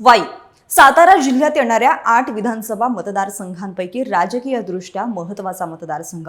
वाई. सातारा जिल्ह्यात येणाऱ्या आठ विधानसभा मतदारसंघांपैकी राजकीयदृष्ट्या महत्त्वाचा मतदारसंघ.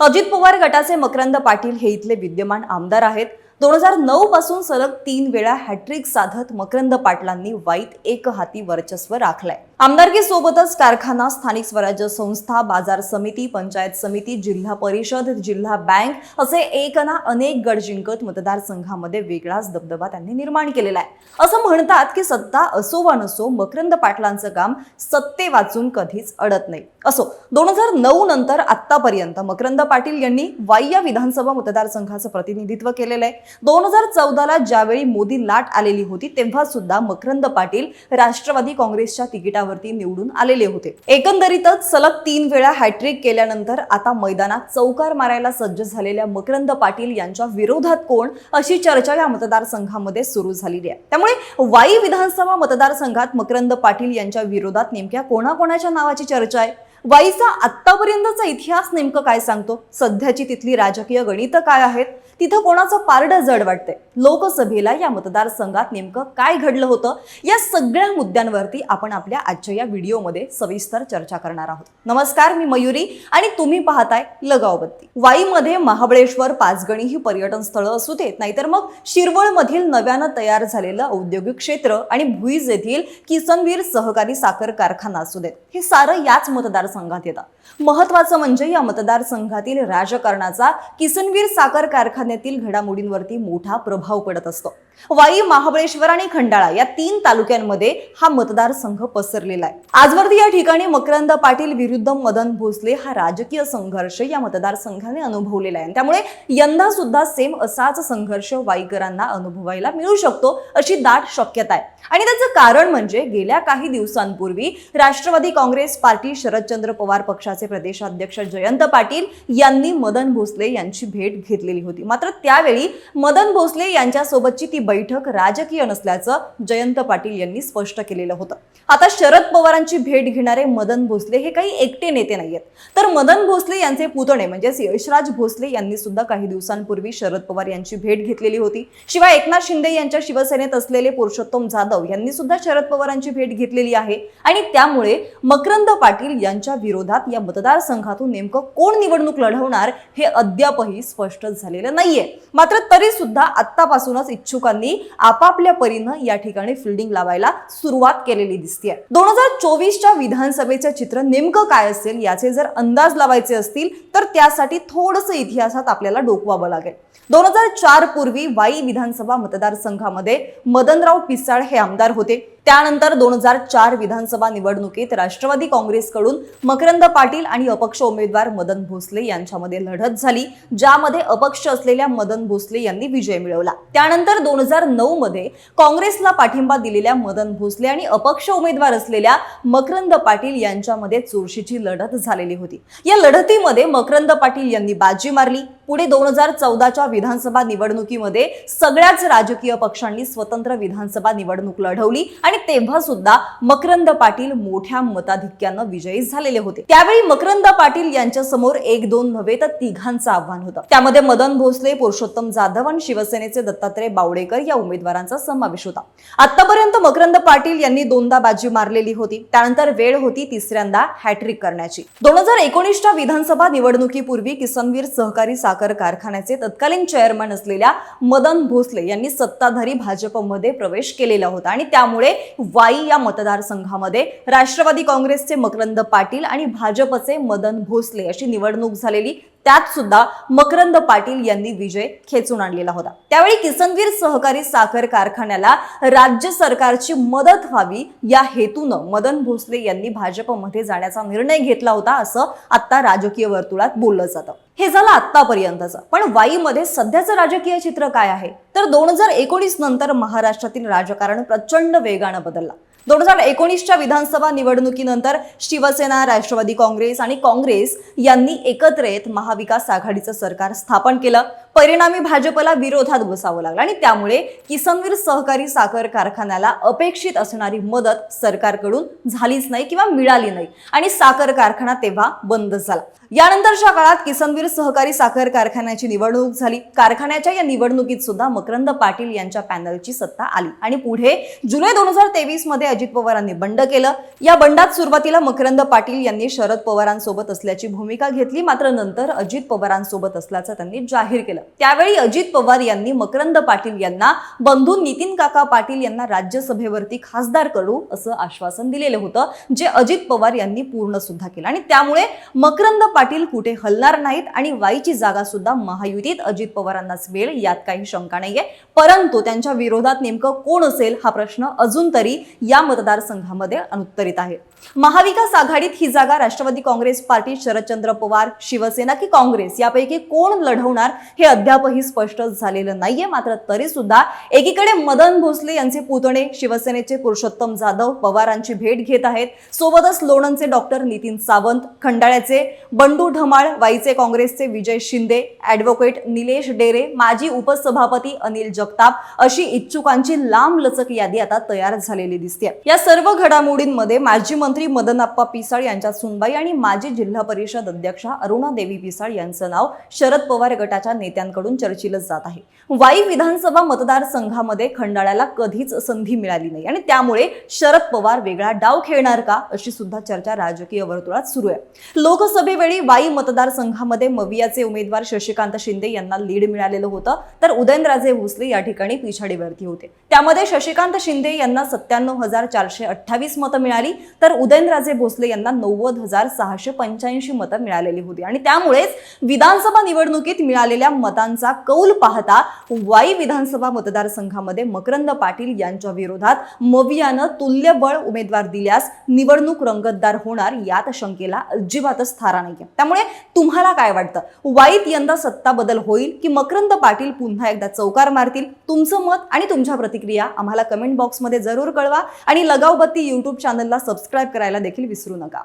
अजित पवार गटाचे मकरंद पाटील हे इथले विद्यमान आमदार आहेत. दोन हजार नऊ पासून सलग तीन वेळा हॅट्रिक साधत मकरंद पाटलांनी वाईत एक हाती वर्चस्व राखलंय. आमदारकीसोबतच कारखाना स्थानिक स्वराज्य संस्था बाजार समिती पंचायत समिती जिल्हा परिषद जिल्हा बँक असे एक ना अनेक गड जिंकत मतदारसंघामध्ये वेगळाच दबदबा त्यांनी निर्माण केलेला आहे. असं म्हणतात की सत्ता असो वा नसो मकरंद पाटलांचं काम सत्ते वाचून कधीच अडत नाही. असो दोन हजार नऊ नंतर आत्तापर्यंत मकरंद पाटील यांनी वाय्या विधानसभा मतदारसंघाचं प्रतिनिधित्व केलेलं आहे. दोन हजार चौदाला ज्यावेळी मोदी लाट आलेली होती तेव्हा सुद्धा मकरंद पाटील राष्ट्रवादी काँग्रेसच्या मैदानावरती निवडून आलेले होते. एकंदरीतच सलग तीन वेळा हॅट्रिक केल्यानंतर आता मैदानात चौकार मारायला सज्ज झालेल्या मकरंद पाटील यांच्या विरोधात कोण अशी चर्चा या मतदारसंघामध्ये सुरू झालेली आहे. त्यामुळे वाई विधानसभा मतदारसंघात मकरंद पाटील यांच्या विरोधात नेमक्या कोणाकोणाच्या नावाची चर्चा आहे? वाईचा आत्तापर्यंतचा इतिहास नेमकं काय सांगतो? सध्याची तिथली राजकीय गणितं काय आहेत? तिथं कोणाचं पारडं जड वाटतंय? लोकसभेला या मतदारसंघात नेमकं काय घडलं होतं? या सगळ्या मुद्द्यांवरती आपण आपल्या आजच्या या व्हिडिओमध्ये सविस्तर चर्चा करणार आहोत. नमस्कार मी मयुरी आणि तुम्ही पाहताय लगावबत्ती. वाईमध्ये महाबळेश्वर पाचगणी ही पर्यटन स्थळं असू देत नाहीतर मग शिरवळमधील नव्यानं तयार झालेलं औद्योगिक क्षेत्र आणि भुईज येथील किसनवीर सहकारी साखर कारखाना असू देत. हे सारं याच मतदार मतदारसंघात येतात. महत्वाचं म्हणजे या मतदारसंघातील राजकारणाचा किसनवीर साखर कारखान्यातील घडामोडींवरती मोठा प्रभाव पडत असतो. वाई महाबळेश्वर आणि खंडाळा या तीन तालुक्यांमध्ये हा मतदारसंघ पसरलेला आहे. आजवरती या ठिकाणी मकरंद पाटील विरुद्ध मदन भोसले हा राजकीय संघर्ष या मतदारसंघाने अनुभवलेला आहे. त्यामुळे यंदा सुद्धा सेम असाच संघर्ष वाईकरांना अनुभवायला मिळू शकतो अशी दाट शक्यता आहे. आणि त्याचं कारण म्हणजे गेल्या काही दिवसांपूर्वी राष्ट्रवादी काँग्रेस पार्टी शरदचंद्र पवार पक्षाचे प्रदेशाध्यक्ष जयंत पाटील यांनी मदन भोसले यांची भेट घेतलेली होती. मात्र त्यावेळी मदन भोसले यांच्यासोबतची ती बैठक राजकीय नसल्याचं जयंत पाटील यांनी स्पष्ट केलेलं होतं. आता शरद पवारांची भेट घेणारे मदन भोसले हे काही एकटे नेते नाहीयेत. तर मदन भोसले यांचे पुतणे म्हणजेच यशराज भोसले यांनी सुद्धा काही दिवसांपूर्वी शरद पवार यांची भेट घेतलेली होती. शिवाय एकनाथ शिंदे यांच्या शिवसेनेत असलेले पुरुषोत्तम जाधव यांनी सुद्धा शरद पवारांची भेट घेतलेली आहे. आणि त्यामुळे मकरंद पाटील यांच्या विरोधात या मतदारसंघातून नेमकं कोण निवडणूक लढवणार हे अद्यापही स्पष्ट झालेलं नाहीये. मात्र तरी सुद्धा आत्तापासूनच इच्छुकांनी आपापल्या परीनं या ठिकाणी फिल्डिंग लावायला सुरुवात केलेली दिसते दोन हजार चोवीसच्या विधानसभेचं चित्र नेमकं काय असेल याचे जर अंदाज लावायचे असतील तर त्यासाठी थोडंसं इतिहासात आपल्याला डोकवावं लागेल. दोन हजार चार पूर्वी वाई विधानसभा मतदारसंघामध्ये मदनराव पिसाळ हे आमदार होते. त्यानंतर दोन हजार चार विधानसभा निवडणुकीत राष्ट्रवादी काँग्रेसकडून मकरंद पाटील आणि अपक्ष उमेदवार मदन भोसले यांच्यामध्ये लढत झाली ज्यामध्ये अपक्ष असलेल्या मदन भोसले यांनी विजय मिळवला. त्यानंतर दोन हजार नऊ मध्ये काँग्रेसला पाठिंबा दिलेल्या मदन भोसले आणि अपक्ष उमेदवार असलेल्या मकरंद पाटील यांच्यामध्ये चुरशीची लढत झालेली होती. या लढतीमध्ये मकरंद पाटील यांनी बाजी मारली पुढे दोन हजार चौदाच्या विधानसभा निवडणुकीमध्ये सगळ्याच राजकीय पक्षांनी स्वतंत्र विधानसभा निवडणूक लढवली आणि तेव्हा सुद्धा मकरंद पाटील मोठ्या मताधिक्यानं विजयी झालेले होते. त्यावेळी मकरंद पाटील यांच्या समोर एक दोन नव्हे तर तिघांचं आव्हान होतं. त्यामध्ये मदन भोसले पुरुषोत्तम जाधव आणि शिवसेनेचे दत्तात्रय बावडेकर या उमेदवारांचा समावेश होता. आतापर्यंत मकरंद पाटील यांनी दोनदा बाजी मारलेली होती. त्यानंतर वेळ होती तिसऱ्यांदा हॅट्रिक करण्याची. दोन हजार एकोणीसच्या विधानसभा निवडणुकीपूर्वी किसनवीर सहकारी साखर कारखान्याचे तत्कालीन चेअरमन असलेल्या मदन भोसले यांनी सत्ताधारी भाजपमध्ये प्रवेश केलेला होता. आणि त्यामुळे वाई या मतदारसंघामध्ये राष्ट्रवादी काँग्रेसचे मकरंद पाटील आणि भाजपचे मदन भोसले अशी निवडणूक झालेली त्यात सुद्धा मकरंद पाटील यांनी विजय खेचून आणलेला होता. त्यावेळी किसनवीर सहकारी साखर कारखान्याला राज्य सरकारची मदत व्हावी या हेतूनं मदन भोसले यांनी भाजपमध्ये जाण्याचा निर्णय घेतला होता असं आता राजकीय वर्तुळात बोललं जातं. हे झालं आतापर्यंतचं पण वाईमध्ये सध्याचं राजकीय चित्र काय आहे? तर दोन हजार एकोणीस नंतर महाराष्ट्रातील राजकारण प्रचंड वेगानं बदलला. दोन हजार एकोणीसच्या विधानसभा निवडणुकीनंतर शिवसेना राष्ट्रवादी काँग्रेस आणि काँग्रेस यांनी एकत्र येत महाविकास आघाडीचं सरकार स्थापन केलं. परिणामी भाजपला विरोधात बसावं लागलं आणि त्यामुळे किसनवीर सहकारी साखर कारखान्याला अपेक्षित असणारी मदत सरकारकडून झालीच नाही किंवा मिळाली नाही आणि साखर कारखाना तेव्हा बंद झाला. यानंतरच्या काळात किसनवीर सहकारी साखर कारखान्याची निवडणूक झाली. कारखान्याच्या या निवडणुकीत सुद्धा मकरंद पाटील यांच्या पॅनलची सत्ता आली आणि पुढे जुलै दोन हजार तेवीसमध्ये अजित पवारांनी बंड केलं. या बंडात सुरुवातीला मकरंद पाटील यांनी शरद पवारांसोबत असल्याची भूमिका घेतली. मात्र नंतर अजित पवारांसोबत असल्याचं त्यांनी जाहीर केलं. त्यावेळी अजित पवार यांनी मकरंद पाटील यांना बंधू नितीन काका पाटील यांना राज्यसभेवरती खासदार करू असं आश्वासन दिलेलं होतं जे अजित पवार यांनी पूर्ण सुद्धा केलं. आणि त्यामुळे मकरंद पाटील कुठे हलणार नाहीत आणि वाईची जागा सुद्धा महायुतीत अजित पवारांनाच मिळेल यात काही शंका नाहीये. परंतु त्यांच्या विरोधात नेमकं कोण असेल हा प्रश्न अजून तरी या मतदारसंघामध्ये अनुत्तरित आहे. महाविकास आघाडीत ही जागा राष्ट्रवादी काँग्रेस पार्टी शरदचंद्र पवार शिवसेना की काँग्रेस यापैकी कोण लढवणार हे अद्यापही स्पष्ट झालेलं नाहीये. मात्र तरी सुद्धा एकीकडे मदन भोसले यांचे पुतणे शिवसेनेचे पुरुषोत्तम जाधव पवारांची भेट घेत आहेत. सोबतच लोणंदचे डॉक्टर नितीन सावंत खंडाळ्याचे बंडू ढमाळ वाईचे काँग्रेसचे विजय शिंदे ॲडव्होकेट निलेश डेरे माजी उपसभापती अनिल जगताप अशी इच्छुकांची लांब लचक यादी आता तयार झालेली दिसते या सर्व घडामोडींमध्ये माजी मंत्री मदनप्पा पिसाळ यांच्या सुनबाई आणि माजी जिल्हा परिषद अध्यक्षा अरुणा देवी पिसाळ यांचं नाव शरद पवार गटाच्या नेत्यांकडून चर्चिलं जात आहे. वाई विधानसभा मतदारसंघामध्ये खंडाळ्याला कधीच संधी मिळाली नाही आणि त्यामुळे शरद पवार वेगळा डाव खेळणार का अशी सुद्धा चर्चा राजकीय वर्तुळात सुरू आहे. लोकसभेवेळी वाई मतदारसंघामध्ये मवियाचे उमेदवार शशिकांत शिंदे यांना लीड मिळालेलं होतं. तर उदयनराजे भोसले या ठिकाणी पिछाडीवरती होते. त्यामध्ये शशिकांत शिंदे यांना सत्त्याण्णव हजार चारशे अठ्ठावीस मतं मिळाली. तर उदयनराजे भोसले यांना नव्वद हजार सहाशे पंच्याऐंशी मतं मिळालेली होती. आणि त्यामुळेच विधानसभा निवडणुकीत मिळालेल्या मतांचा कौल पाहता वाई विधानसभा मतदारसंघामध्ये मकरंद पाटील यांच्या विरोधात मवियानं तुल्यबळ उमेदवार दिल्यास निवडणूक रंगतदार होणार यात शंकेला अजिबातच थारा नाहीये. त्यामुळे तुम्हाला काय वाटतं? वाईत यंदा सत्ता बदल होईल की मकरंद पाटील पुन्हा एकदा चौकार मारतील? तुमचं मत आणि तुमच्या प्रतिक्रिया आम्हाला कमेंट बॉक्समध्ये जरूर कळवा आणि लगावबत्ती युट्यूब चॅनलला सबस्क्राईब करायला देखील विसरू नका.